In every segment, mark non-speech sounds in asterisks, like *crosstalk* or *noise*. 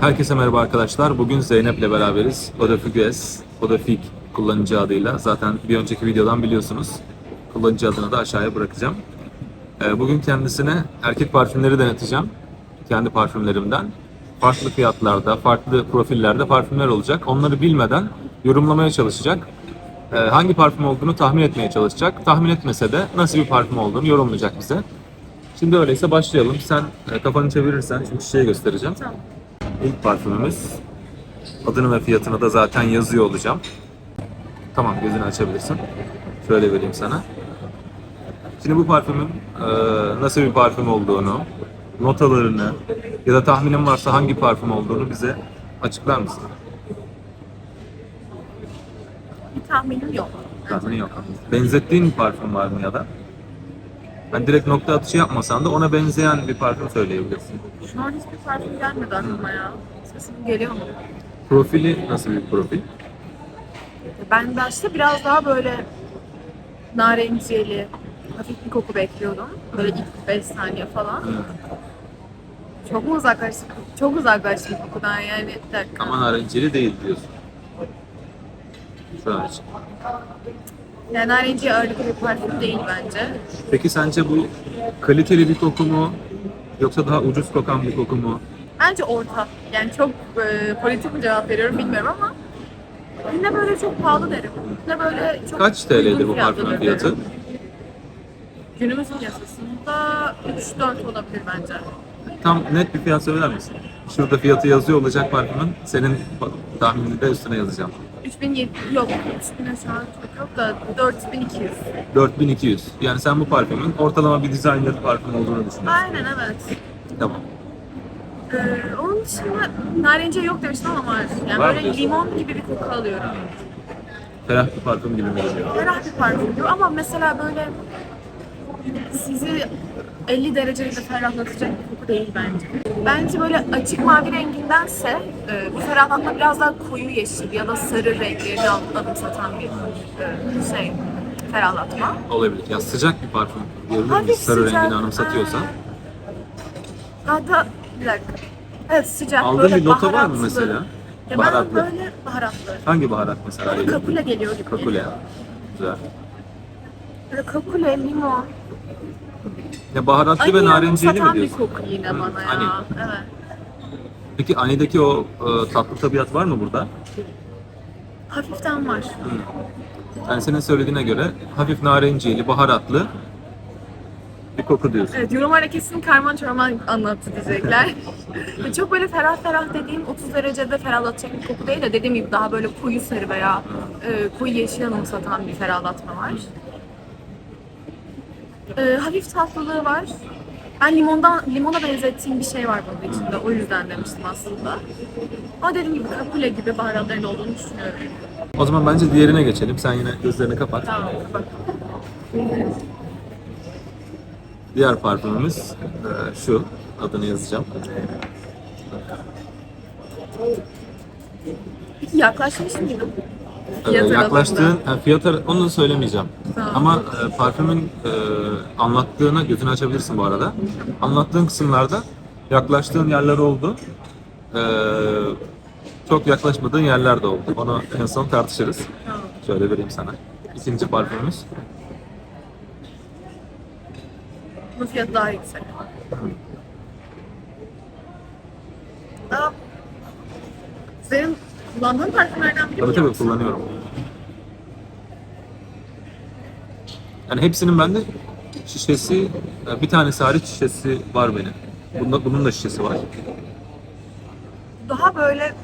Herkese merhaba arkadaşlar. Bugün Zeynep'le beraberiz. O da Füges, o da Fik kullanıcı adıyla. Zaten bir önceki videodan biliyorsunuz. Kullanıcı adını da aşağıya bırakacağım. Ee, Bugün kendisine erkek parfümleri deneteceğim. Kendi parfümlerimden. Farklı fiyatlarda, farklı profillerde parfümler olacak. Onları bilmeden yorumlamaya çalışacak. Ee, Hangi parfüm olduğunu tahmin etmeye çalışacak. Tahmin etmese de nasıl bir parfüm olduğunu yorumlayacak bize. Şimdi öyleyse başlayalım. Sen e, kafanı çevirirsen çünkü şişeyi göstereceğim. Tamam. İlk parfümümüz. Adını ve fiyatını da zaten yazıyor olacağım. Tamam gözünü açabilirsin. Şöyle vereyim sana. Şimdi bu parfümün e, nasıl bir parfüm olduğunu, notalarını ya da tahminin varsa hangi parfüm olduğunu bize açıklar mısın? Bir tahminim yok. Tahminin yok. Benzettiğin bir parfüm var mı ya da? Ben direkt nokta atışı yapmasan da ona benzeyen bir parfüm söyleyebilirsin. Şu an hiçbir parfüm gelmedi aklıma ya. Sesim geliyor mu? Profili nasıl bir profil? Ben başta biraz daha böyle narenciyeli, hafif bir koku bekliyordum. Böyle ilk 5 saniye falan. Çok mu uzaklaştık? Çok uzaklaştık kokudan yani. Bir dakika. Ama narencili değil diyorsun. Şu an için. Yani narenciye ağırlıklı bir parfüm değil bence. Peki sence bu kaliteli bir koku mu? Yoksa daha ucuz kokan bir koku mu? Bence orta. Yani çok e, politik bir cevap veriyorum bilmiyorum ama ne böyle çok pahalı derim. Ne böyle çok Kaç TL'dir bu parfümün derim. fiyatı? Günümüzün piyasasında 3-4 olabilir bence. Tam net bir fiyat söyler misin? Şurada fiyatı yazıyor olacak parfümün. Senin tahminini de üstüne yazacağım. 3700 yok 3000'e şu an çok yok da 4200. 4200. Yani sen bu parfümün ortalama bir designer parfüm olduğunu düşünüyorsun. Aynen evet. Tamam. Ee, onun dışında narenciye yok demiştim ama var. Yani Var böyle diyorsun? limon gibi bir koku alıyorum. Ferah bir parfüm gibi mi geliyor? Ferah bir parfüm gibi ama mesela böyle sizi 50 derecede ferahlatacak bir koku değil bence. Bence böyle açık mavi rengindense e, bu ferahlatma biraz daha koyu yeşil ya da sarı renklerini al- anımsatan bir e, şey ferahlatma. Olabilir. Ya sıcak bir parfüm diyebilir Hafif? Sarı sıcak, rengini anımsatıyorsa. Hatta bir dakika. Evet sıcak Aldığın böyle bir nota var mı baharatlı. mesela? Ya ben Baharatlı. böyle baharatlı. Hangi baharat mesela? Böyle geliyor? kakule geliyor gibi. Kakule. Güzel. Böyle kakule, limon. Ya baharatlı Ani ve narenciyeli mi anımsatan bir diyorsun? koku yine Hı, bana ya. ani. Evet. Peki Ani'deki o e, tatlı tabiat var mı burada? Hafiften var. Yani senin söylediğine göre hafif narenciyeli, baharatlı bir koku diyorsun. Evet, yorumlarda kesin karman çorman anlattı diyecekler. Ve *laughs* Çok böyle ferah ferah dediğim 30 derecede ferahlatacak bir koku değil de dediğim gibi daha böyle koyu sarı veya e, koyu yeşil anımsatan bir ferahlatma var. E, hafif tatlılığı var. Ben limondan limona benzettiğim bir şey var bunun içinde. O yüzden demiştim aslında. Ama dediğim gibi kakule gibi baharatların olduğunu düşünüyorum. O zaman bence diğerine geçelim. Sen yine gözlerini kapat. Tamam, bak. Diğer parfümümüz e, şu. Adını yazacağım. Peki yaklaşmış mıydım? E, Fiyat yaklaştığın, ha, fiyat onu da söylemeyeceğim. Tamam. Ama e, parfümün e, anlattığına gözünü açabilirsin bu arada. Anlattığın kısımlarda yaklaştığın yerler oldu. E, çok yaklaşmadığın yerler de oldu. Onu en son tartışırız. Tamam. Şöyle vereyim sana. İkinci parfümümüz. Bunun fiyatı daha yüksek. Aa, senin kullandığın parfümlerden biri Tabii mi tabii kullanıyorum. Yani hepsinin bende şişesi, e, bir tanesi hariç şişesi var benim. Bunda, bunun da şişesi var. Daha böyle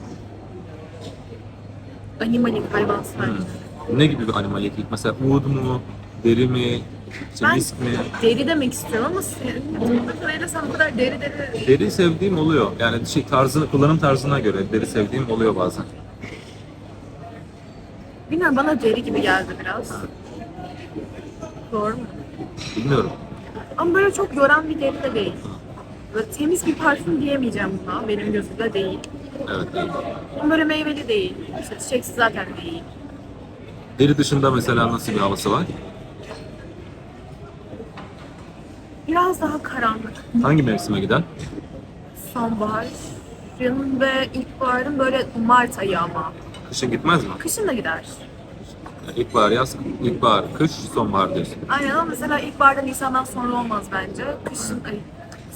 animalik hayvansı bence. Ne gibi bir animal yedik? Mesela uğud mu, deri mi, Ben deri demek istiyorum ama tanıdığım kadarıyla sen bu kadar deri deri Deri sevdiğim oluyor. Yani şey tarzını, kullanım tarzına göre deri sevdiğim oluyor bazen. bilmiyorum bana deri gibi geldi biraz. Doğru mu? Bilmiyorum. Ama böyle çok yoran bir deri de değil. Böyle temiz bir parfüm diyemeyeceğim buna. Benim gözümde değil. Evet değil. Ama böyle meyveli değil. İşte çiçeksiz zaten değil. Deri dışında mesela nasıl bir havası var? Biraz daha karanlık. Hangi mevsime gider? Sonbahar, yazın ve ilkbaharın böyle Mart ayı ama. Kışın gitmez mi? Kışın da gider. Yani İlkbahar yaz, ilkbahar kış, sonbahar diyorsun. Aynen ama mesela ilkbaharda Nisan'dan sonra olmaz bence. Kışın, ay,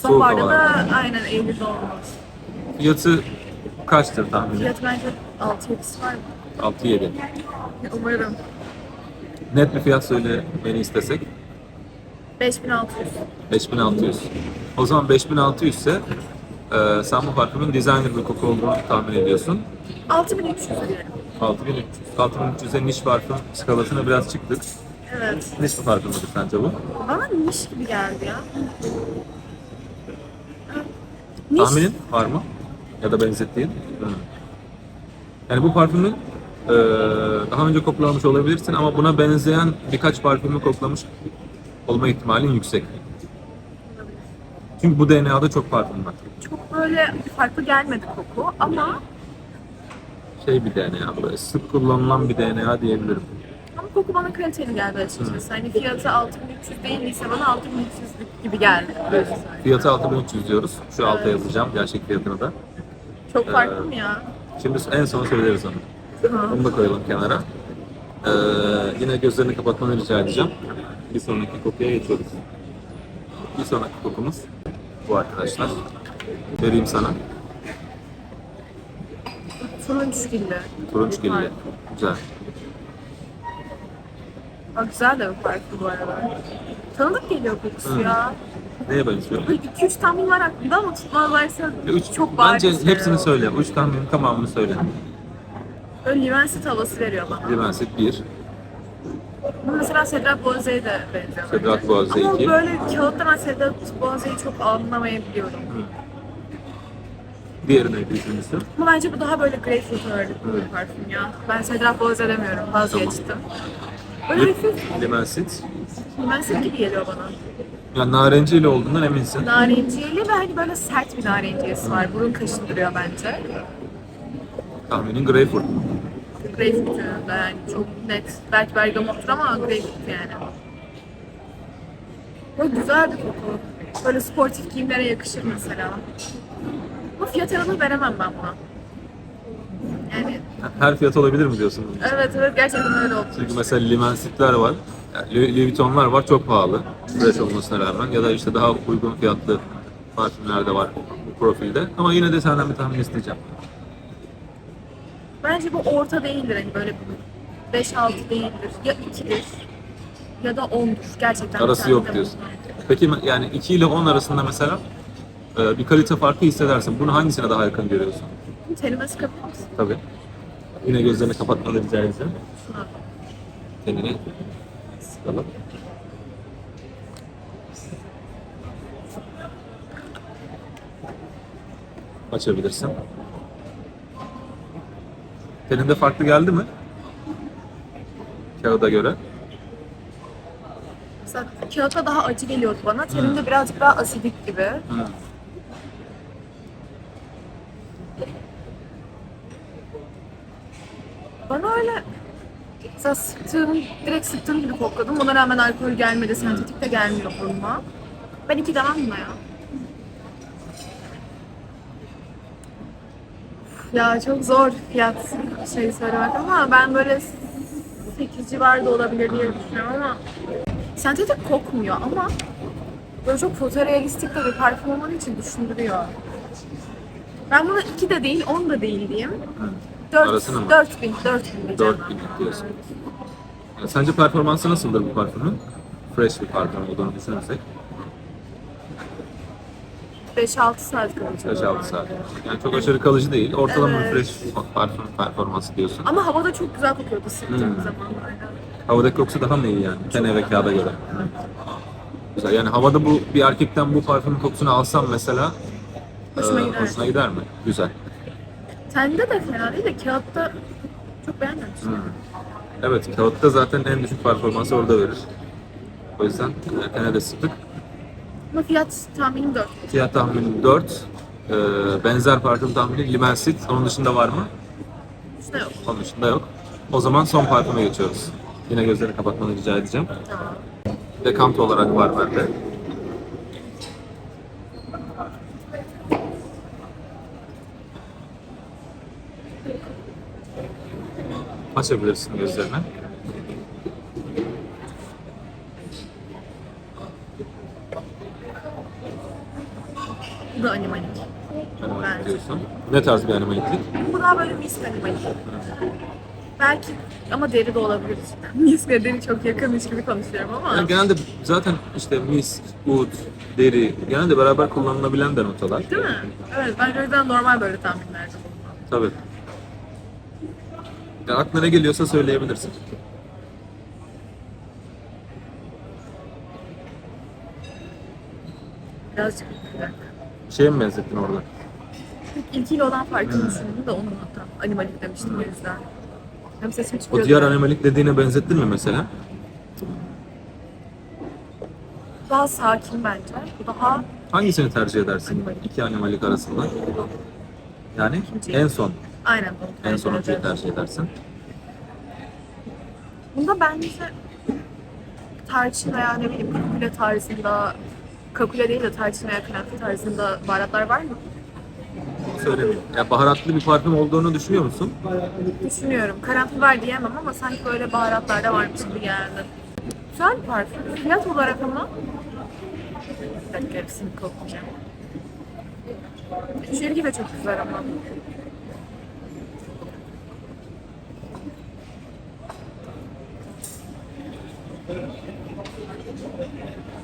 sonbaharda da havalarda. aynen Eylül'de olmaz. Fiyatı kaçtır tahmini? Fiyatı bence 6-7'si var mı? 6-7. Umarım. Net bir fiyat söyle beni istesek. 5600. 5600. O zaman 5600 ise e, sen bu parfümün designer bir koku olduğunu tahmin ediyorsun. 6300 diyelim. 6300. 6300'e niş parfüm skalasına biraz çıktık. Evet. Niş bir parfüm müdür sence bu? Bana niş gibi geldi ya. Niş. Tahminin var mı? Ya da benzettiğin? Hı. Yani bu parfümün e, daha önce koklamış olabilirsin ama buna benzeyen birkaç parfümü koklamış olma ihtimalin yüksek. Çünkü bu DNA'da çok parfüm var. Çok böyle farklı gelmedi koku ama Şey bir DNA, böyle sık kullanılan bir DNA diyebilirim. ama koku bana kaliteli geldi açıkçası. Hani fiyatı 6300 değildiyse bana 6300'lük gibi geldi. Fiyatı 6300 diyoruz. Şu alta yazacağım gerçek fiyatını da. Çok farklı mı ya? Şimdi en son söyleriz onu. Tamam. Onu da koyalım kenara. Ee, yine gözlerini kapatmanı rica edeceğim. Bir sonraki kokuya geçiyoruz. Bir sonraki kokumuz bu arkadaşlar. Vereyim sana. Turunç gilli. Turunç gilli. Harika. Güzel. Aa, güzel de bir parfüm bu arada. Tanıdık geliyor kokusu Hı. ya. Neye benziyor? Böyle 2-3 tahmin var aklımda ama tutmazlarsa Üç, çok bariz. bence hepsini söyle. Üç tahminin tamamını söyle. Böyle Livensit havası veriyor bana. Limensit 1, Bu mesela Sedat Boğazı'ya da benziyor. Sedat Boğazı Ama 2. böyle kağıtta ben Sedat Boğazı'yı çok anlamayabiliyorum. Diğeri neydi üçüncüsü? Ama bence bu daha böyle greyfurt ağırlıklı bir parfüm ya. Ben Sedat Boğazı demiyorum, vazgeçtim. Böyle hafif Limensit. limensit gibi geliyor bana. Yani narenciyle olduğundan eminsin. Narenciyeli ve hani böyle sert bir narenciyesi var. Burun kaşındırıyor bence. Tahminin Greyfurt. Greyfurt yönünde yani çok net. Belki bergamottur ama greyfurt yani. Böyle güzel bir koku. Böyle sportif giyimlere yakışır mesela. Ama fiyat aralığı veremem ben buna. Yani Her fiyat olabilir mi diyorsun? evet evet gerçekten öyle oldu. Çünkü mesela limensitler var, yani Louis Louis Vuitton'lar var çok pahalı. Fresh olmasına rağmen ya da işte daha uygun fiyatlı parfümler de var bu profilde. Ama yine de senden bir tahmin isteyeceğim. Bence bu orta değildir hani böyle 5-6 değildir. Ya 2'dir ya da 10'dur. Gerçekten Arası yok diyorsun. Peki yani 2 ile 10 arasında mesela e, bir kalite farkı hissedersin. Bunu hangisine daha yakın görüyorsun? Tenime sıkabilir misin? Tabii. Yine gözlerini kapatmanı rica edeceğim. Tenini sıkalım. Açabilirsin. Teninde farklı geldi mi? Kağıda göre. Mesela kağıtta daha acı geliyordu bana. Tenimde birazcık daha asidik gibi. Bana öyle mesela sıktığım, direkt sıktığım gibi kokladım. Buna rağmen alkol gelmedi, sentetik de gelmiyor burnuma. Ben iki demem buna ya. Ya çok zor fiyat şey söylemek ama ben böyle 8 civarında olabilir diye düşünüyorum ama sentetik kokmuyor ama böyle çok fotorealistik de bir parfüm olmadığı için düşündürüyor. Ben buna 2 de değil, 10 da değil diyeyim. 4, Arasına mı? 4000, 4000 diyeceğim 4 ben. bin diyorsun. Yani Sence performansı nasıldır bu parfümün? Fresh bir parfüm olduğunu düşünürsek. 5-6 saat kalacak. 5-6 saat. Yani çok aşırı kalıcı değil. Ortalama Evet. bir fresh parfüm performansı diyorsun. Ama havada çok güzel kokuyordu sıktığım Hmm. zamanlarda. Havadaki kokusu daha mı iyi yani? Tene ve kağıda göre. Güzel. Yani havada bu bir erkekten bu parfümün kokusunu alsam mesela Hoşuma e, gider. hoşuna gider mi? Güzel. Tende de fena değil de kağıtta çok beğenmemiştim. Evet, kağıtta zaten en düşük performansı orada verir. O yüzden e, tene de sıktık. Ama fiyat tahminim 4. Fiyat tahmini 4. E, benzer parfüm tahmini Limensit. Onun dışında var mı? İşte yok. Onun dışında yok. O zaman son parfüme geçiyoruz. Yine gözlerini kapatmanı rica edeceğim. Tamam. Dekanto olarak var bende. Açabilirsin gözlerini. Bu da animalik. Animalik diyorsun. Ne tarz bir animaliklik? Bu daha böyle misk animalik. Belki ama deri de olabilir. *laughs* Misk ve deri çok yakınmış gibi konuşuyorum ama. Yani genelde zaten işte misk, ud, deri genelde beraber kullanılabilen de notalar. Değil mi? Evet ben o yüzden normal böyle tahminlerde bulundum. Tabii. Ya aklına ne geliyorsa söyleyebilirsin. Birazcık. Şeye mi benzettin orada? İlkiyle olan farkını düşündüm de onun hatta. Animalik demiştim o yüzden. Hem sesim O çıkıyor. diğer animalik dediğine benzettin mi mesela? Daha sakin bence. Bu daha Hangisini tercih edersin Animalik. iki animalik arasında? Yani İkinciyi. en son, aynen. en sonuncuyu tercih edersin. Bunda bence tarçın veya ne bileyim kakule tarzında kakule değil de tarçın veya karanfil tarzında baharatlar var mı? Söyleyeyim. Ya baharatlı bir parfüm olduğunu düşünüyor musun? Düşünüyorum. Karanfil var diyemem ama sanki böyle baharatlar da varmış gibi geldi. Güzel bir parfüm. Fiyat olarak ama bir dakika hepsini koklayacağım. İçeriki de çok güzel ama.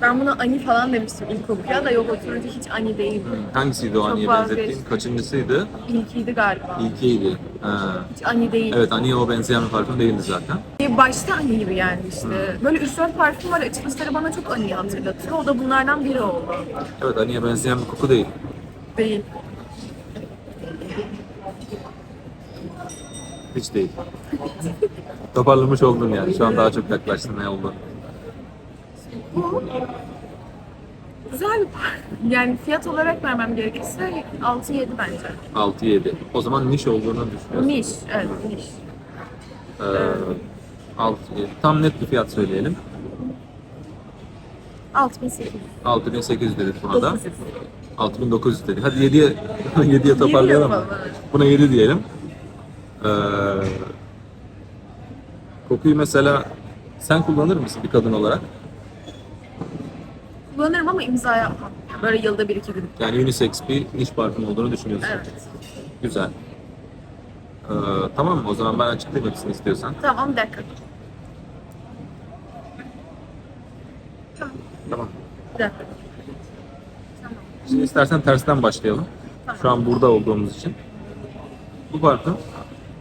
Ben buna ani falan demiştim ilk kokuya da yok oturunca hiç ani değil. Hangisiydi o Çok Ani'ye benzettiğin? Kaçıncısıydı? İlkiydi galiba. İlkiydi. Ha. Hiç ani değil. Evet Ani'ye o benzeyen bir parfüm değildi zaten. E, Başta ani gibi gelmişti. Böyle 3-4 parfüm var açılışları bana çok aniyi hatırlatıyor. O da bunlardan biri oldu. Evet Ani'ye benzeyen bir koku değil. Değil. Hiç değil. Toparlamış oldun yani. Şu an daha çok yaklaştın ne oldu? Bu güzel bir parfüm. Yani fiyat olarak vermem gerekirse 6-7 bence. 6-7. O zaman niş olduğunu düşünüyorsun. Niş, evet niş. Ee, 6 Tam net bir fiyat söyleyelim. 6800. 6800 dedik buna da. 900. 6900 dedik. Hadi 7'ye 7'ye *laughs* toparlayalım. Buna 7 diyelim. Ee, kokuyu mesela sen kullanır mısın bir kadın olarak? Kullanırım ama imza yapmam. Yani Böyle yılda bir iki gün. Yani unisex bir niş parfüm olduğunu düşünüyorsun. Evet. Güzel. Ee, tamam mı? O zaman ben açıklayayım hepsini istiyorsan. Tamam bir dakika. Tamam Tamam. bir dakika. Tamam. Şimdi istersen tersten başlayalım. Şu an burada olduğumuz için. Bu parfüm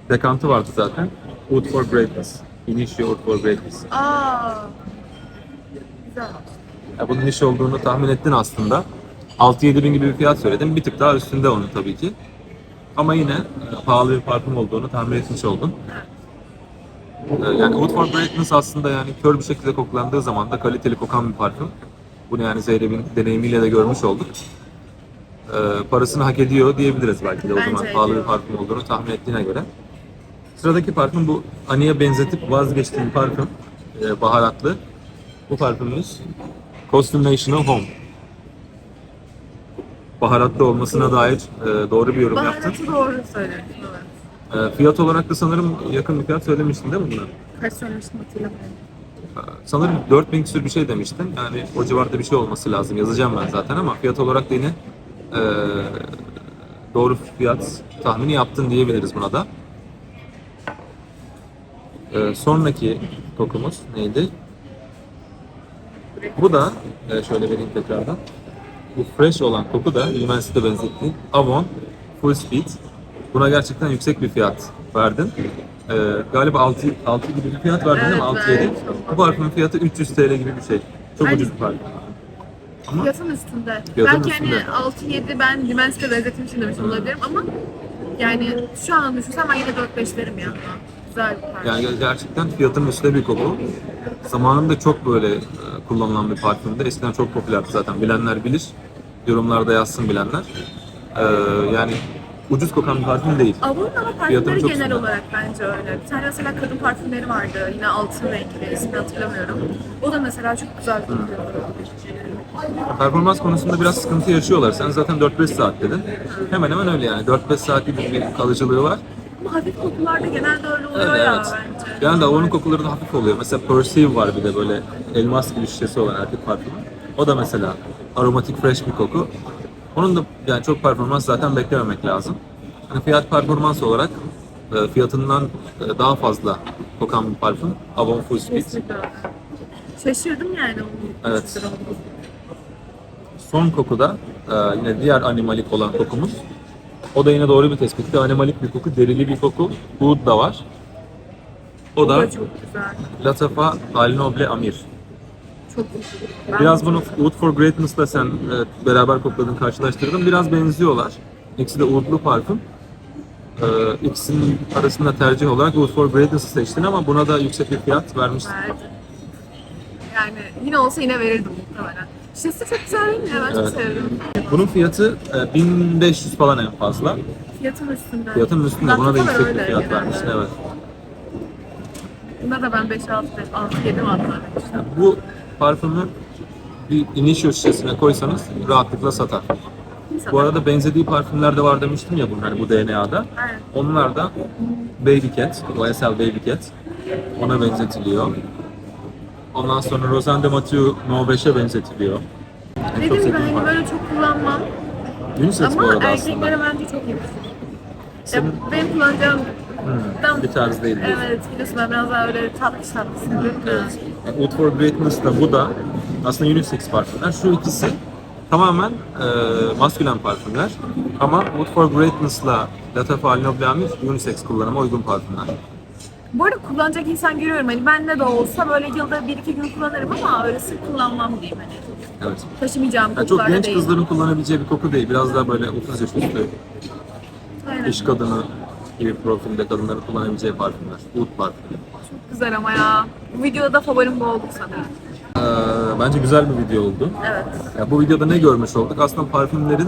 dekantı vardı zaten. Wood for Greatness. Initio Wood for Greatness. Aa. Güzel. Ya bunun niş olduğunu tahmin ettin aslında. 6-7 bin gibi bir fiyat söyledim. Bir tık daha üstünde onun tabii ki. Ama yine e, pahalı bir parfüm olduğunu tahmin etmiş oldun. E, Yani Wood for Greatness aslında yani kör bir şekilde koklandığı zaman da kaliteli kokan bir parfüm. Bunu yani Zeynep'in deneyimiyle de görmüş olduk. E, parasını hak ediyor diyebiliriz belki de o Bence zaman pahalı bir ediyor. parfüm olduğunu tahmin ettiğine göre. Sıradaki parfüm bu Ani'ye benzetip vazgeçtiğim parfüm. e, baharatlı. Bu parfümümüz Costume National Home. Baharatlı olmasına dair e, doğru bir yorum yaptın. Baharatı doğru söyledin. Evet. E, fiyat olarak da sanırım yakın bir fiyat söylemiştin değil mi buna? Kaç söylemiştim hatırlamıyorum. E, sanırım 4000 küsür bir şey demiştin. Yani o civarda bir şey olması lazım. Yazacağım ben zaten ama fiyat olarak da yine e, doğru fiyat tahmini yaptın diyebiliriz buna da. E, sonraki kokumuz neydi? Bu da e, şöyle vereyim tekrardan. Bu fresh olan koku da Lumensi'de benzettiğim Avon Full Speed. Buna gerçekten yüksek bir fiyat verdin. E, galiba 6, 6 gibi bir fiyat verdin değil mi? Evet, 6 7. evet. Bu parfümün fiyatı 300 TL gibi bir şey. Çok Ay. ucuz bir parfüm. Ama Fiyatın üstünde. Fiyatın Belki üstünde. hani 6-7 ben Dimens'te benzetim için demiş olabilirim ama yani şu an düşünsem ben yine 4-5 derim ya. Güzel bir parfüm. yani gerçekten fiyatın üstünde bir koku. Zamanında çok böyle e, kullanılan bir parfümdü. Eskiden çok popülerdi zaten. Bilenler bilir. Yorumlarda yazsın bilenler. E, yani ucuz kokan bir parfüm değil. Fiyatını parfümleri genel üstünde. olarak bence öyle. Bir tane mesela kadın parfümleri vardı. Yine altın renkli. ismini hatırlamıyorum. O da mesela çok güzel kokuyor. Performans konusunda biraz sıkıntı yaşıyorlar. Sen zaten 4-5 saat dedin. Hemen hemen öyle yani. 4-5 saat gibi bir kalıcılığı var. Ama hafif kokularda genelde öyle oluyor Evet, ya evet. bence. Yani Avon'un kokuları da hafif oluyor. Mesela Perceive var bir de böyle elmas gibi şişesi olan erkek parfümü. O da mesela aromatik fresh bir koku. Onun da yani çok performans zaten beklememek lazım. Hani fiyat performans olarak e, fiyatından e, daha fazla kokan bir parfüm. Avon Full Speed. Kesinlikle öyle. Şaşırdım yani onun Evet. Son kokuda e, yine diğer animalik olan kokumuz. O da yine doğru bir tespitti. Animalik bir koku, derili bir koku. Oud da var. O da da çok güzel. Latafa Al Noble Amir. Çok. Ben Biraz bunu Wood for Greatness'la sen e, beraber kokladın, karşılaştırdın. Biraz benziyorlar. İkisi de Wood'lu parfüm. E, ikisinin arasında tercih olarak Wood for Greatness'ı seçtin ama buna da yüksek bir fiyat vermiştin. verdim. Yani yine olsa yine verirdim muhtemelen. Şişesi çok güzel değil mi? Ben Evet. çok sevdim. Bunun fiyatı e, 1500 falan en fazla. Fiyatın üstünde. Fiyatın üstünde buna da yüksek bir öyle fiyat genelde. vermiştin. Evet. Bunda da ben 5, 6, 6, 7 mi hatta demiştim. Yani bu parfümü bir initio şişesine koysanız rahatlıkla satar. Bu arada benzediği parfümler de var demiştim ya hani bu DNA'da. Aynen. Onlar da Baby Cat, YSL Baby Cat. Ona benzetiliyor. Ondan sonra Rosen de Mathieu No 5'e benzetiliyor. En çok sevdiğim hani böyle çok kullanmam. Unisex bu Ama arada erkeklere aslında. bence çok iyi. Ya Senin benim kullanacağım hmm, bir tarz değil. diyorsun. Evet biliyorsun ben biraz daha öyle tatlış tatlı seviyorum. Evet. Yani Wood for Greatness da bu da aslında unisex parfümler. Şu ikisi tamamen e, maskülen parfümler. Ama Wood for Greatness'la Latafa Al Noble Amir unisex kullanıma uygun parfümler. Bu arada kullanacak insan görüyorum. Hani bende de olsa böyle yılda bir iki gün kullanırım ama öyle sık kullanmam diyeyim hani. Evet. Taşımayacağım Yani çok kokularda genç değil. kızların kullanabileceği bir koku değil. Biraz daha böyle 30 yaş üstü Aynen. iş kadını gibi profilde kadınların kullanabileceği parfümler. Oud parfümü. Çok güzel ama ya. Bu videoda favorim bu oldu sanırım. Ee, bence güzel bir video oldu. Evet. Ya bu videoda ne görmüş olduk? Aslında parfümlerin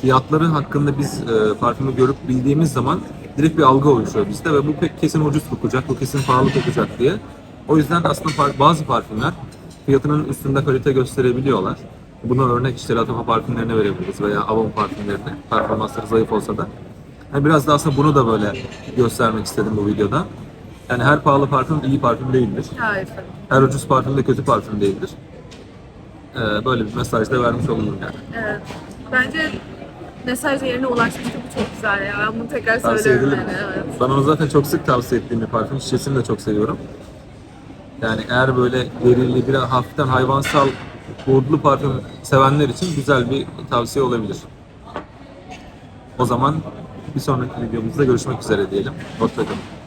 fiyatları hakkında biz e, parfümü görüp bildiğimiz zaman direkt bir algı oluşuyor bizde ve bu pek kesin ucuz kokacak, bu kesin pahalı kokacak diye. O yüzden aslında bazı parfümler fiyatının üstünde kalite gösterebiliyorlar. Buna örnek işte Latafa parfümlerine verebiliriz veya Avon parfümlerine. Performansları zayıf olsa da. Yani biraz da aslında bunu da böyle göstermek istedim bu videoda. Yani her pahalı parfüm iyi parfüm değildir. Hayır. Her ucuz parfüm de kötü parfüm değildir. Ee, böyle bir mesaj da vermiş olalım yani. Evet. Bence mesaj yerine ulaşmıştı. Bu çok güzel ya. Ben bunu tekrar Tavsiye söylüyorum ederim. yani. Evet. Ben onu zaten çok sık tavsiye ettiğim bir parfüm. Şişesini de çok seviyorum. Yani eğer böyle derili, biraz hafiften hayvansal, uğurlu parfüm sevenler için güzel bir tavsiye olabilir. O zaman bir sonraki videomuzda görüşmek üzere diyelim. Hoşçakalın.